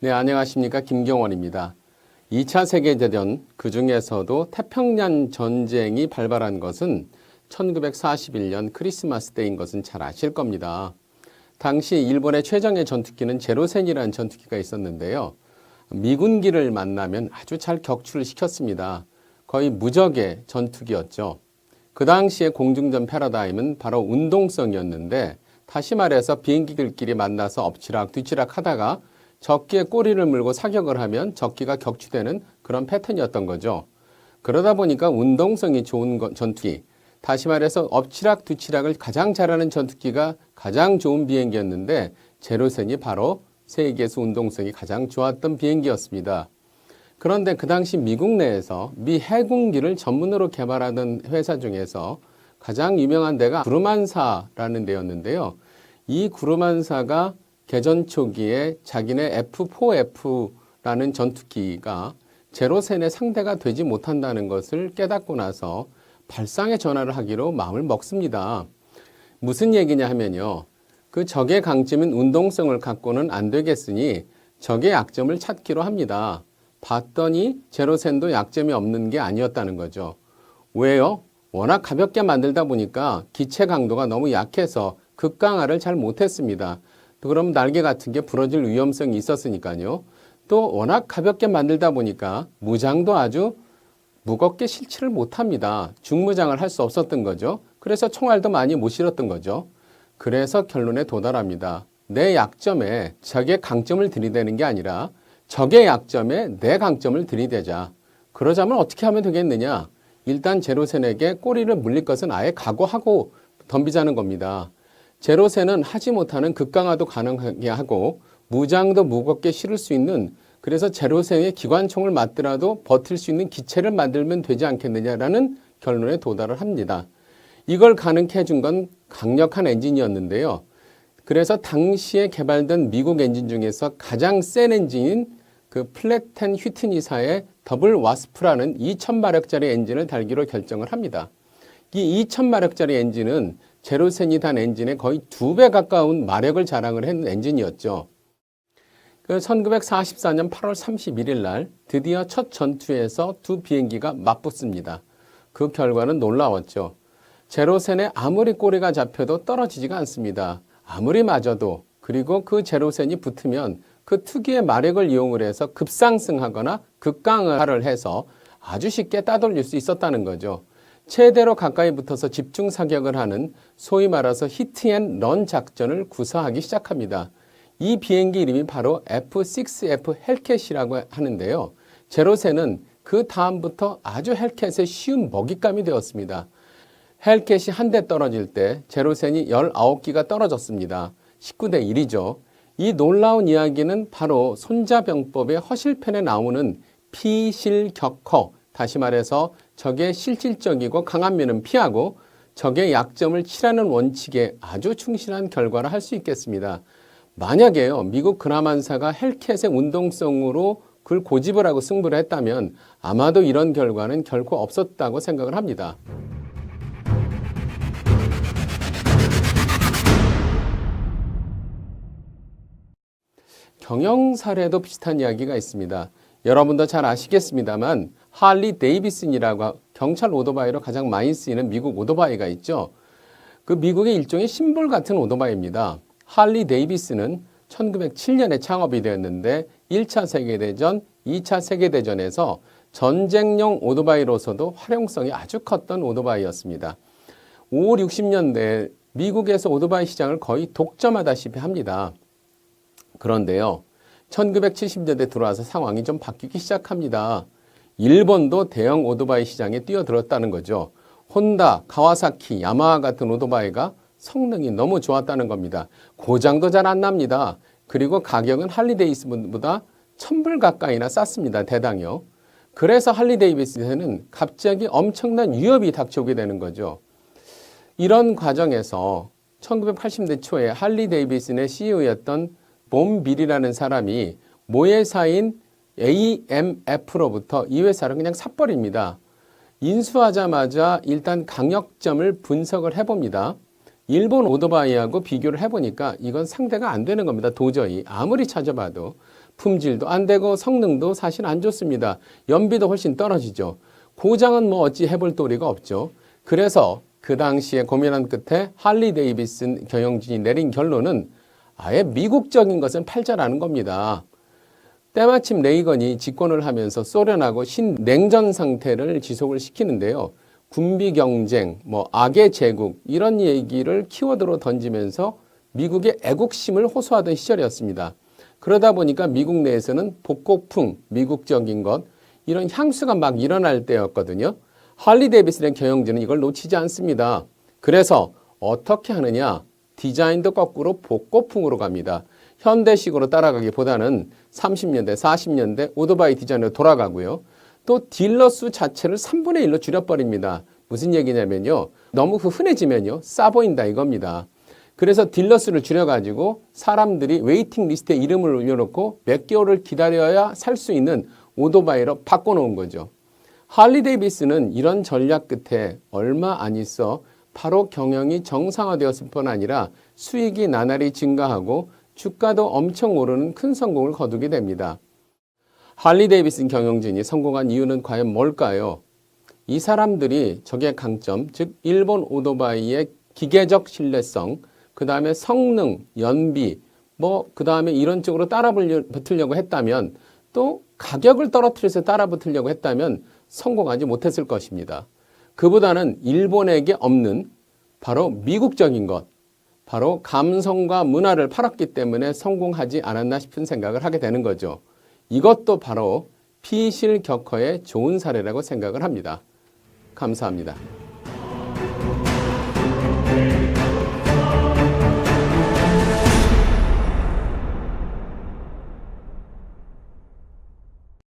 네, 안녕하십니까. 김경원입니다. 2차 세계대전, 그 중에서도 태평양 전쟁이 발발한 것은 1941년 크리스마스 때인 것은 잘 아실 겁니다. 당시 일본의 최정예 전투기는 제로센이라는 전투기가 있었는데요. 미군기를 만나면 아주 잘 격추를 시켰습니다. 거의 무적의 전투기였죠. 그 당시의 공중전 패러다임은 바로 운동성이었는데 다시 말해서 비행기들끼리 만나서 엎치락 뒤치락 하다가 적기에 꼬리를 물고 사격을 하면 적기가 격추되는 그런 패턴이었던 거죠. 그러다 보니까 운동성이 좋은 거- 전투기, 다시 말해서 엎치락 뒤치락을 가장 잘하는 전투기가 가장 좋은 비행기였는데 제로센이 바로 세계에서 운동성이 가장 좋았던 비행기였습니다. 그런데 그 당시 미국 내에서 미 해군기를 전문으로 개발하던 회사 중에서 가장 유명한 데가 구르만사라는 데였는데요. 이 구르만사가 개전 초기에 자기네 F4F라는 전투기가 제로센의 상대가 되지 못한다는 것을 깨닫고 나서 발상의 전화를 하기로 마음을 먹습니다. 무슨 얘기냐 하면요. 그 적의 강점인 운동성을 갖고는 안 되겠으니 적의 약점을 찾기로 합니다. 봤더니 제로센도 약점이 없는 게 아니었다는 거죠. 왜요? 워낙 가볍게 만들다 보니까 기체 강도가 너무 약해서 극강화를 잘 못했습니다. 또 그럼 날개 같은 게 부러질 위험성이 있었으니까요. 또 워낙 가볍게 만들다 보니까 무장도 아주 무겁게 실치를 못합니다. 중무장을 할 수 없었던 거죠. 그래서 총알도 많이 못 실었던 거죠. 그래서 결론에 도달합니다. 내 약점에 적의 강점을 들이대는 게 아니라 적의 약점에 내 강점을 들이대자. 그러자면 어떻게 하면 되겠느냐? 일단 제로센에게 꼬리를 물릴 것은 아예 각오하고 덤비자는 겁니다. 제로센은 하지 못하는 극강화도 가능하게 하고 무장도 무겁게 실을 수 있는 그래서 제로센의 기관총을 맞더라도 버틸 수 있는 기체를 만들면 되지 않겠느냐라는 결론에 도달을 합니다. 이걸 가능케 해준 건 강력한 엔진이었는데요. 그래서 당시에 개발된 미국 엔진 중에서 가장 센 엔진인 그 플랫텐 휘트니사의 더블 와스프라는 2000마력짜리 엔진을 달기로 결정을 합니다. 이 2000마력짜리 엔진은 제로센이 단 엔진의 거의 두 배 가까운 마력을 자랑을 했는 엔진이었죠. 그 1944년 8월 31일 날 드디어 첫 전투에서 두 비행기가 맞붙습니다. 그 결과는 놀라웠죠. 제로센에 아무리 꼬리가 잡혀도 떨어지지가 않습니다. 아무리 맞아도 그리고 그 제로센이 붙으면 그 특유의 마력을 이용을 해서 급상승하거나 극강화를 해서 아주 쉽게 따돌릴 수 있었다는 거죠. 최대로 가까이 붙어서 집중 사격을 하는 소위 말해서 히트앤런 작전을 구사하기 시작합니다. 이 비행기 이름이 바로 F6F 헬켓이라고 하는데요. 제로센은 그 다음부터 아주 헬켓의 쉬운 먹잇감이 되었습니다. 헬켓이 한 대 떨어질 때 제로센이 19기가 떨어졌습니다. 19대 1이죠. 이 놀라운 이야기는 바로 손자병법의 허실편에 나오는 피실격허, 다시 말해서 적의 실질적이고 강한 면은 피하고 적의 약점을 칠하는 원칙에 아주 충실한 결과를 할 수 있겠습니다. 만약에요, 미국 그라만사가 헬켓의 운동성으로 그걸 고집을 하고 승부를 했다면 아마도 이런 결과는 결코 없었다고 생각을 합니다. 경영 사례도 비슷한 이야기가 있습니다. 여러분도 잘 아시겠습니다만 할리 데이비슨이라고 경찰 오토바이로 가장 많이 쓰이는 미국 오토바이가 있죠. 그 미국의 일종의 심볼 같은 오토바이입니다. 할리 데이비슨은 1907년에 창업이 되었는데 1차 세계대전, 2차 세계대전에서 전쟁용 오토바이로서도 활용성이 아주 컸던 오토바이였습니다. 5, 60년대 미국에서 오토바이 시장을 거의 독점하다시피 합니다. 그런데요, 1970년대 들어와서 상황이 좀 바뀌기 시작합니다. 일본도 대형 오토바이 시장에 뛰어들었다는 거죠. 혼다, 가와사키, 야마하 같은 오토바이가 성능이 너무 좋았다는 겁니다. 고장도 잘 안 납니다. 그리고 가격은 할리데이비스보다 천불 가까이나 쌌습니다. 대당요. 그래서 할리데이비스에는 갑자기 엄청난 위협이 닥쳐오게 되는 거죠. 이런 과정에서 1980대 초에 할리 데이비슨의 CEO였던 본 빌이라는 사람이 모회사인 AMF로부터 이 회사를 그냥 삽버립니다. 인수하자마자 일단 강력점을 분석을 해봅니다. 일본 오토바이하고 비교를 해보니까 이건 상대가 안 되는 겁니다. 도저히 아무리 찾아봐도 품질도 안 되고 성능도 사실 안 좋습니다. 연비도 훨씬 떨어지죠. 고장은 뭐 어찌 해볼 도리가 없죠. 그래서 그 당시에 고민한 끝에 할리 데이비슨 경영진이 내린 결론은 아예 미국적인 것은 팔자라는 겁니다. 때마침 레이건이 집권을 하면서 소련하고 신냉전 상태를 지속을 시키는데요. 군비 경쟁, 뭐 악의 제국 이런 얘기를 키워드로 던지면서 미국의 애국심을 호소하던 시절이었습니다. 그러다 보니까 미국 내에서는 복고풍, 미국적인 것 이런 향수가 막 일어날 때였거든요. 할리 데이비슨의 경영진은 이걸 놓치지 않습니다. 그래서 어떻게 하느냐? 디자인도 거꾸로 복고풍으로 갑니다. 현대식으로 따라가기보다는 30년대, 40년대 오토바이 디자인으로 돌아가고요. 또 딜러 수 자체를 3분의 1로 줄여버립니다. 무슨 얘기냐면요. 너무 흔해지면요. 싸 보인다 이겁니다. 그래서 딜러 수를 줄여가지고 사람들이 웨이팅 리스트에 이름을 올려놓고 몇 개월을 기다려야 살 수 있는 오토바이로 바꿔놓은 거죠. 할리 데이비스는 이런 전략 끝에 얼마 안 있어 바로 경영이 정상화되었을 뿐 아니라 수익이 나날이 증가하고 주가도 엄청 오르는 큰 성공을 거두게 됩니다. 할리 데이비슨 경영진이 성공한 이유는 과연 뭘까요? 이 사람들이 적의 강점, 즉 일본 오토바이의 기계적 신뢰성, 그 다음에 성능, 연비, 뭐 그 다음에 이런 쪽으로 따라 붙으려고 했다면 또 가격을 떨어뜨려서 따라 붙으려고 했다면 성공하지 못했을 것입니다. 그보다는 일본에게 없는 바로 미국적인 것, 바로 감성과 문화를 팔았기 때문에 성공하지 않았나 싶은 생각을 하게 되는 거죠. 이것도 바로 피실격허의 좋은 사례라고 생각을 합니다. 감사합니다.